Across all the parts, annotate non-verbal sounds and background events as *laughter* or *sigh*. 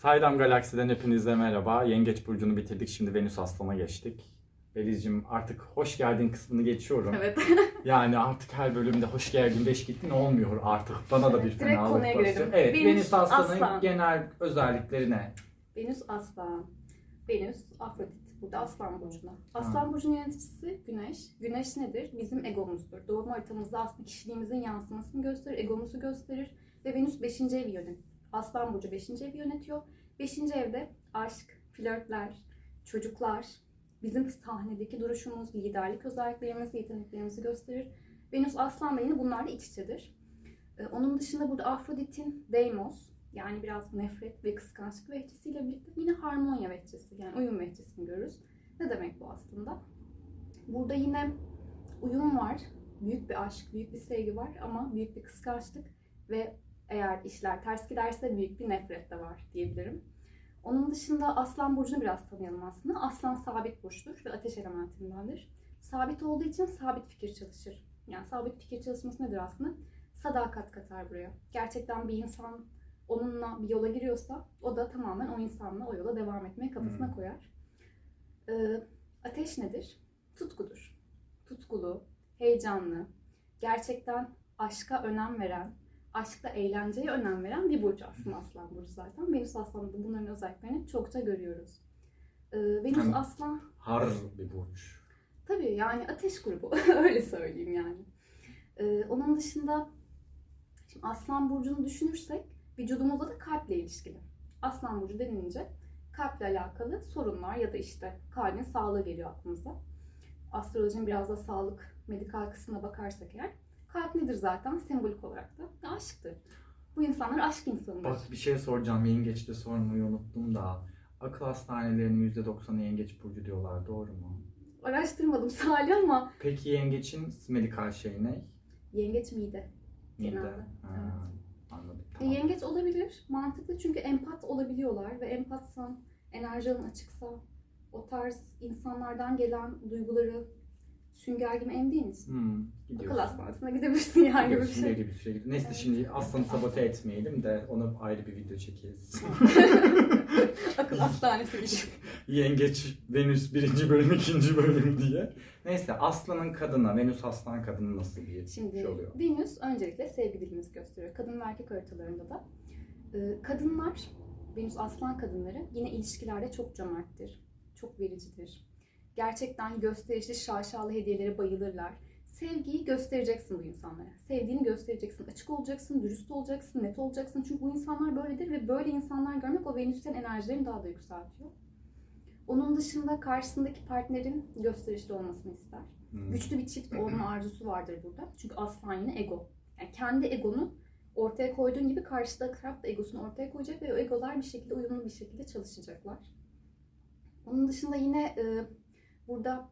Saydam Galaksi'den hepinize merhaba. Yengeç Burcu'nu bitirdik. Şimdi Venüs Aslan'a geçtik. Beliz'cim artık hoş geldin kısmını geçiyorum. Evet. *laughs* Yani artık her bölümde hoş geldin, beş gittin olmuyor artık. Bana da bir Direkt fenalık konuya basıyor. girelim. Evet, Venüs, Venüs Aslan'ın Aslan. genel özellikleri ne? Venüs Aslan. Venüs Afrodit. Burada Aslan Burcu'nda. Aslan Burcu'nun yöneticisi Güneş. Güneş nedir? Bizim egomuzdur. Doğum haritamızda aslında kişiliğimizin yansımasını gösterir, egomuzu gösterir. Ve Venüs 5. evi yönet. Aslan Burcu 5. evi yönetiyor. 5. evde aşk, flörtler, çocuklar, bizim sahnedeki duruşumuz, liderlik özelliklerimiz, yeteneklerimizi gösterir. Venüs Aslan da yine bunlarla iç içedir. Ee, Onun dışında burada Afrodit'in Deimos, yani biraz nefret ve kıskançlık vehçesiyle birlikte yine harmonya vehçesi, yani uyum vehçesini görürüz. Ne demek bu aslında? Burada yine uyum var, büyük bir aşk, büyük bir sevgi var ama büyük bir kıskançlık ve eğer işler ters giderse büyük bir nefret de var diyebilirim. Onun dışında Aslan Burcu'nu biraz tanıyalım aslında. Aslan sabit burçtur ve ateş elementindendir. Sabit olduğu için sabit fikir çalışır. Yani sabit fikir çalışması nedir aslında? Sadakat katar buraya. Gerçekten bir insan onunla bir yola giriyorsa o da tamamen o insanla o yola devam etmeyi kafasına Hmm. koyar. Ee, ateş nedir? Tutkudur. Tutkulu, heyecanlı, gerçekten aşka önem veren, aşkta eğlenceye önem veren bir burç aslında Aslan Burcu zaten. Venüs Aslan'da da bunların özelliklerini çokça görüyoruz. Ee, Venüs Hem- Aslan Har bir burç. Tabii yani ateş grubu *laughs* öyle söyleyeyim yani. Ee, onun dışında şimdi Aslan Burcu'nu düşünürsek vücudumuzda da kalple ilişkili. Aslan Burcu denilince kalple alakalı sorunlar ya da işte kalbin sağlığı geliyor aklımıza. Astrolojinin biraz da sağlık, medikal kısmına bakarsak eğer kalp nedir zaten sembolik olarak da aşktır. Bu insanlar aşk insanıdır. Bak bir şey soracağım. Yengeç'te sormayı unuttum da. Akıl hastanelerinin %90'ı yengeç burcu diyorlar. Doğru mu? Araştırmadım Salih ama Peki yengeçin medikal şey ne? yengeç mide. Mide. Genelde, Ha, Anladım. E, Tamam. Yengeç olabilir. Mantıklı çünkü empat olabiliyorlar ve empatsan, enerjin açıksa o tarz insanlardan gelen duyguları sünger gibi emdiğin için Hmm, akıl gidiyorsun. hastanesine gidebilirsin yani gibi bir Gidiyorsun, şey. ileri bir gidiyor. Neyse Evet. şimdi aslanı sabote etmeyelim de onu ayrı bir video çekeriz. *laughs* akıl hastanesi gibi. *laughs* Yengeç Venüs birinci bölüm ikinci bölüm diye. Neyse aslanın kadına Venüs aslan kadını nasıl bir Şimdi şey oluyor? Venüs öncelikle sevgi dilimizi gösteriyor. Kadın ve erkek haritalarında da. Ee, kadınlar, Venüs aslan kadınları yine ilişkilerde çok cömerttir. Çok vericidir. Gerçekten gösterişli, şaşalı hediyelere bayılırlar. Sevgiyi göstereceksin bu insanlara. Sevdiğini göstereceksin. Açık olacaksın, dürüst olacaksın, net olacaksın. Çünkü bu insanlar böyledir ve böyle insanlar görmek o Venüs'ten enerjilerini daha da yükseltiyor. Onun dışında karşısındaki partnerin gösterişli olmasını ister Hmm. güçlü bir çift olma *clears throat* arzusu vardır burada. Çünkü aslan yine ego. Yani kendi egonu ortaya koyduğun gibi karşıdaki taraf da egosunu ortaya koyacak ve o egolar bir şekilde uyumlu bir şekilde çalışacaklar. Onun dışında yine e, burada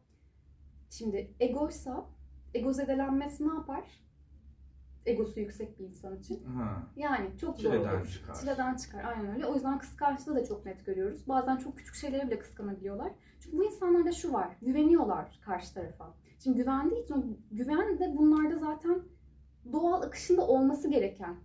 şimdi egoysa ego zedelenmesi ne yapar? Egosu yüksek bir insan için. Ha, Yani çok zor çileden olur. çıkar. Çileden çıkar aynen öyle. O yüzden kıskançlığı da çok net görüyoruz. Bazen çok küçük şeylere bile kıskanabiliyorlar. Çünkü bu insanlarda şu var. Güveniyorlar karşı tarafa. Şimdi güvendiği için güven de bunlarda zaten doğal akışında olması gereken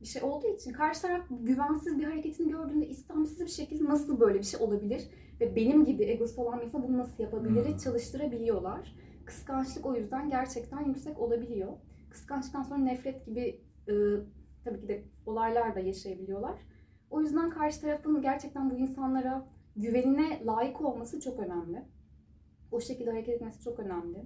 bir şey olduğu için karşı taraf güvensiz bir hareketini gördüğünde istemsiz bir şekilde nasıl böyle bir şey olabilir ve benim gibi egosu olan bir bunu nasıl yapabilir Hmm. çalıştırabiliyorlar. Kıskançlık o yüzden gerçekten yüksek olabiliyor. Kıskançlıktan sonra nefret gibi e, tabii ki de olaylar da yaşayabiliyorlar. O yüzden karşı tarafın gerçekten bu insanlara güvenine layık olması çok önemli. O şekilde hareket etmesi çok önemli.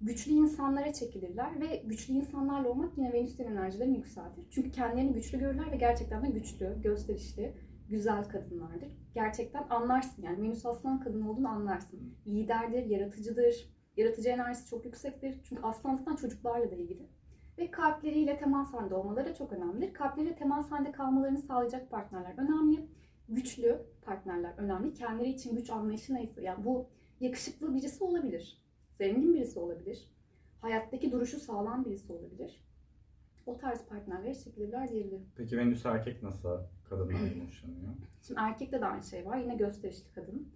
Güçlü insanlara çekilirler ve güçlü insanlarla olmak yine Venüs'ten enerjilerini yükseltir. Çünkü kendilerini güçlü görürler ve gerçekten de güçlü, gösterişli, güzel kadınlardır. Gerçekten anlarsın yani Venüs aslan kadın olduğunu anlarsın. Liderdir, yaratıcıdır, yaratıcı enerjisi çok yüksektir. Çünkü aslan zaten çocuklarla da ilgili. Ve kalpleriyle temas halinde olmaları çok önemlidir. Kalpleriyle temas halinde kalmalarını sağlayacak partnerler önemli. Güçlü partnerler önemli. Kendileri için güç anlayışı neyse. Yani bu yakışıklı birisi olabilir. Zengin birisi olabilir. Hayattaki duruşu sağlam birisi olabilir. O tarz partnerlere çekilirler diyebilirim. Peki Venüs erkek nasıl kadınlardan hoşlanıyor? Şimdi erkekte de aynı şey var. Yine gösterişli kadın,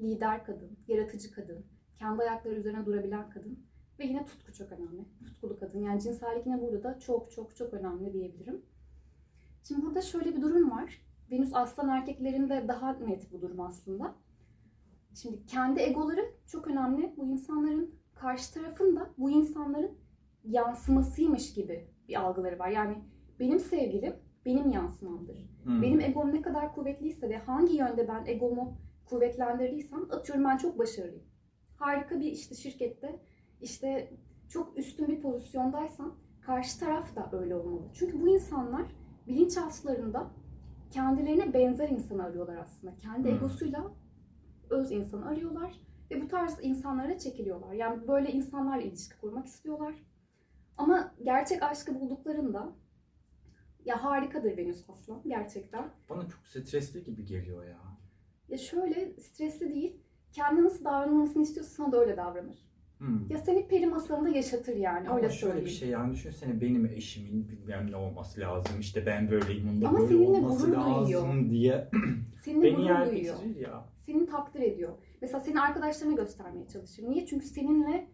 lider kadın, yaratıcı kadın, kendi ayakları üzerine durabilen kadın ve yine tutku çok önemli. Tutkulu kadın. Yani cinsellik yine burada da çok çok çok önemli diyebilirim. Şimdi burada şöyle bir durum var. Venüs aslan erkeklerinde daha net bu durum aslında. Şimdi kendi egoları çok önemli. Bu insanların karşı tarafında bu insanların yansımasıymış gibi bir algıları var. Yani benim sevgilim benim yansımamdır. Hmm. Benim egom ne kadar kuvvetliyse ve hangi yönde ben egomu kuvvetlendirdiysem atıyorum ben çok başarılıyım. Harika bir işte şirkette işte çok üstün bir pozisyondaysam karşı taraf da öyle olmalı. Çünkü bu insanlar bilinçaltlarında kendilerine benzer insanı arıyorlar aslında. Kendi Hmm. egosuyla öz insanı arıyorlar ve bu tarz insanlara çekiliyorlar. Yani böyle insanlarla ilişki kurmak istiyorlar. Ama gerçek aşkı bulduklarında ya harikadır Venüs Aslan gerçekten. Bana çok stresli gibi geliyor ya. Ya şöyle stresli değil. Kendi nasıl davranılmasını istiyorsa sana da öyle davranır. Hmm. Ya seni peri masalında yaşatır yani Ama öyle şöyle söyleyeyim. bir şey yani düşünsene benim eşimin bilmem ne olması lazım işte ben böyleyim onun da Ama böyle seninle olması gurur lazım duyuyor. diye *clears throat* Seninle beni gurur yer duyuyor. ya. Seni takdir ediyor. Mesela seni arkadaşlarına göstermeye çalışır. Niye? Çünkü seninle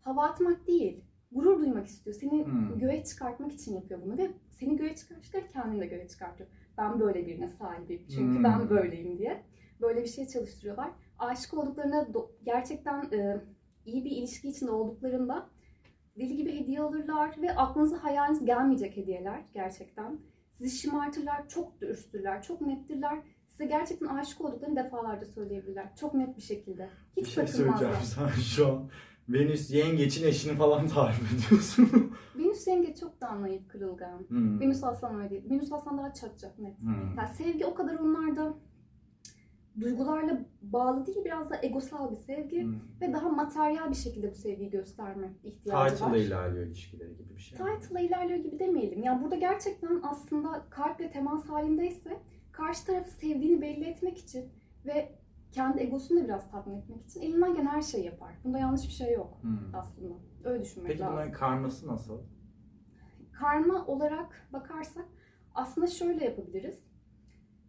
hava atmak değil. Gurur duymak istiyor. Seni Hmm. göğe çıkartmak için yapıyor bunu ve seni göğe çıkartırken kendini de göğe çıkartıyor. Ben böyle birine sahibim. Çünkü Hmm. ben böyleyim diye. Böyle bir şey çalıştırıyorlar. Aşık olduklarında do- gerçekten e, iyi bir ilişki içinde olduklarında deli gibi hediye alırlar ve aklınıza hayaliniz gelmeyecek hediyeler gerçekten. Sizi şımartırlar, çok dürüsttürler, çok nettirler. Size gerçekten aşık olduklarını defalarca söyleyebilirler. Çok net bir şekilde. Hiç bir şey söyleyeceğim *laughs* sen şu an Venüs yengeçin eşini falan *laughs* tarif ediyorsun. Venüs yenge çok daha naif, kırılgan. hmm. Venüs aslan öyle değil. Venüs aslan daha çatacak net. Hmm. Yani sevgi o kadar onlarda duygularla bağlı değil, biraz da egosal bir sevgi Hmm. ve daha materyal bir şekilde bu sevgiyi gösterme ihtiyacı Title'la var. ilerliyor ilişkileri gibi bir şey. Title'la ilerliyor gibi demeyelim. Yani burada gerçekten aslında kalple temas halindeyse karşı tarafı sevdiğini belli etmek için ve kendi egosunu da biraz tatmin etmek için elinden gelen her şeyi yapar. Bunda yanlış bir şey yok Hmm. aslında. Öyle düşünmek Peki lazım. bunların karması nasıl? Karma olarak bakarsak aslında şöyle yapabiliriz.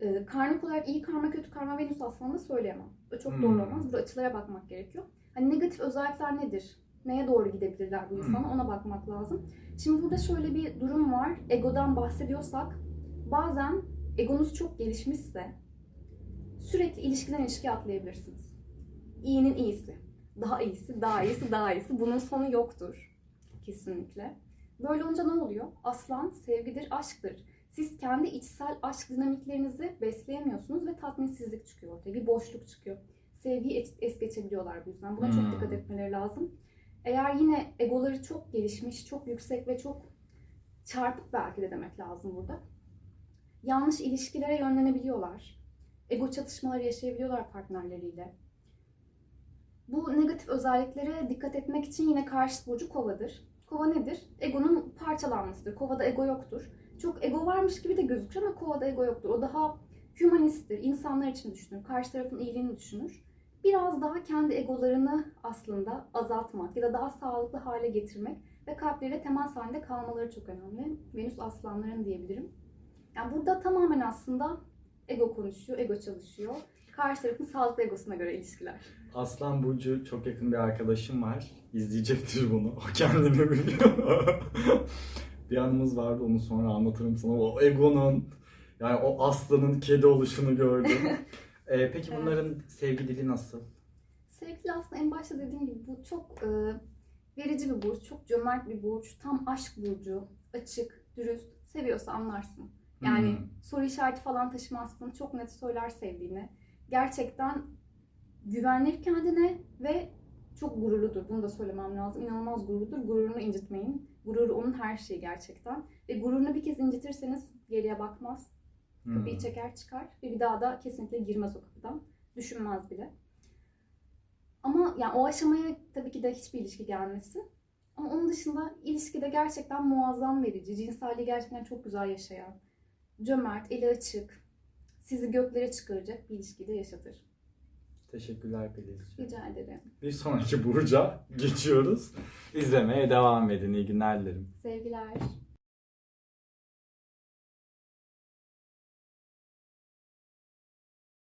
Ee, karmik olarak iyi karma kötü karma Venüs aslında söyleyemem. O çok Hmm. doğru olmaz. Burada açılara bakmak gerekiyor. Hani negatif özellikler nedir? Neye doğru gidebilirler bu insana Hmm. ona bakmak lazım. Şimdi burada şöyle bir durum var. Egodan bahsediyorsak bazen egonuz çok gelişmişse sürekli ilişkiden ilişkiye atlayabilirsiniz. İyinin iyisi. Daha iyisi, daha iyisi, daha iyisi. Bunun sonu yoktur. Kesinlikle. Böyle olunca ne oluyor? Aslan sevgidir, aşktır. Siz kendi içsel aşk dinamiklerinizi besleyemiyorsunuz ve tatminsizlik çıkıyor ortaya. Bir boşluk çıkıyor. Sevgiyi es, geçebiliyorlar bu yüzden. Buna Hmm. çok dikkat etmeleri lazım. Eğer yine egoları çok gelişmiş, çok yüksek ve çok çarpık belki de demek lazım burada. Yanlış ilişkilere yönlenebiliyorlar. Ego çatışmaları yaşayabiliyorlar partnerleriyle. Bu negatif özelliklere dikkat etmek için yine karşıt burcu kovadır. Kova nedir? Egonun parçalanmasıdır. Kovada ego yoktur. Çok ego varmış gibi de gözükür ama kovada ego yoktur. O daha humanisttir. İnsanlar için düşünür. Karşı tarafın iyiliğini düşünür. Biraz daha kendi egolarını aslında azaltmak ya da daha sağlıklı hale getirmek ve kalpleriyle temas halinde kalmaları çok önemli. Venüs aslanların diyebilirim. Yani burada tamamen aslında ego konuşuyor, ego çalışıyor. Karşı tarafın sağlıklı egosuna göre ilişkiler. Aslan Burcu çok yakın bir arkadaşım var. İzleyecektir bunu. O kendini biliyor. *laughs* bir anımız vardı onu sonra anlatırım sana. O Ego'nun yani o aslanın kedi oluşunu gördüm. *laughs* Ee, peki Evet. bunların sevgi dili nasıl? Sevgili aslında en başta dediğim gibi bu çok e, verici bir burç, çok cömert bir burç, tam aşk burcu, açık, dürüst, seviyorsa anlarsın. Yani Hmm. soru işareti falan taşımazsın, çok net söyler sevdiğini. Gerçekten güvenir kendine ve çok gururludur. Bunu da söylemem lazım. İnanılmaz gururludur. Gururunu incitmeyin. Gururu onun her şeyi gerçekten. Ve gururunu bir kez incitirseniz geriye bakmaz. Hmm. Kapıyı çeker çıkar ve bir daha da kesinlikle girmez o kapıdan. Düşünmez bile. Ama yani o aşamaya tabii ki de hiçbir ilişki gelmesin. Ama onun dışında ilişkide gerçekten muazzam verici, cinselliği gerçekten çok güzel yaşayan, cömert, eli açık, sizi göklere çıkaracak bir ilişkide yaşatır. Teşekkürler Pelizciğim. Rica ederim. Bir sonraki *laughs* Burcu'ya geçiyoruz. İzlemeye devam edin. İyi günler dilerim. Sevgiler.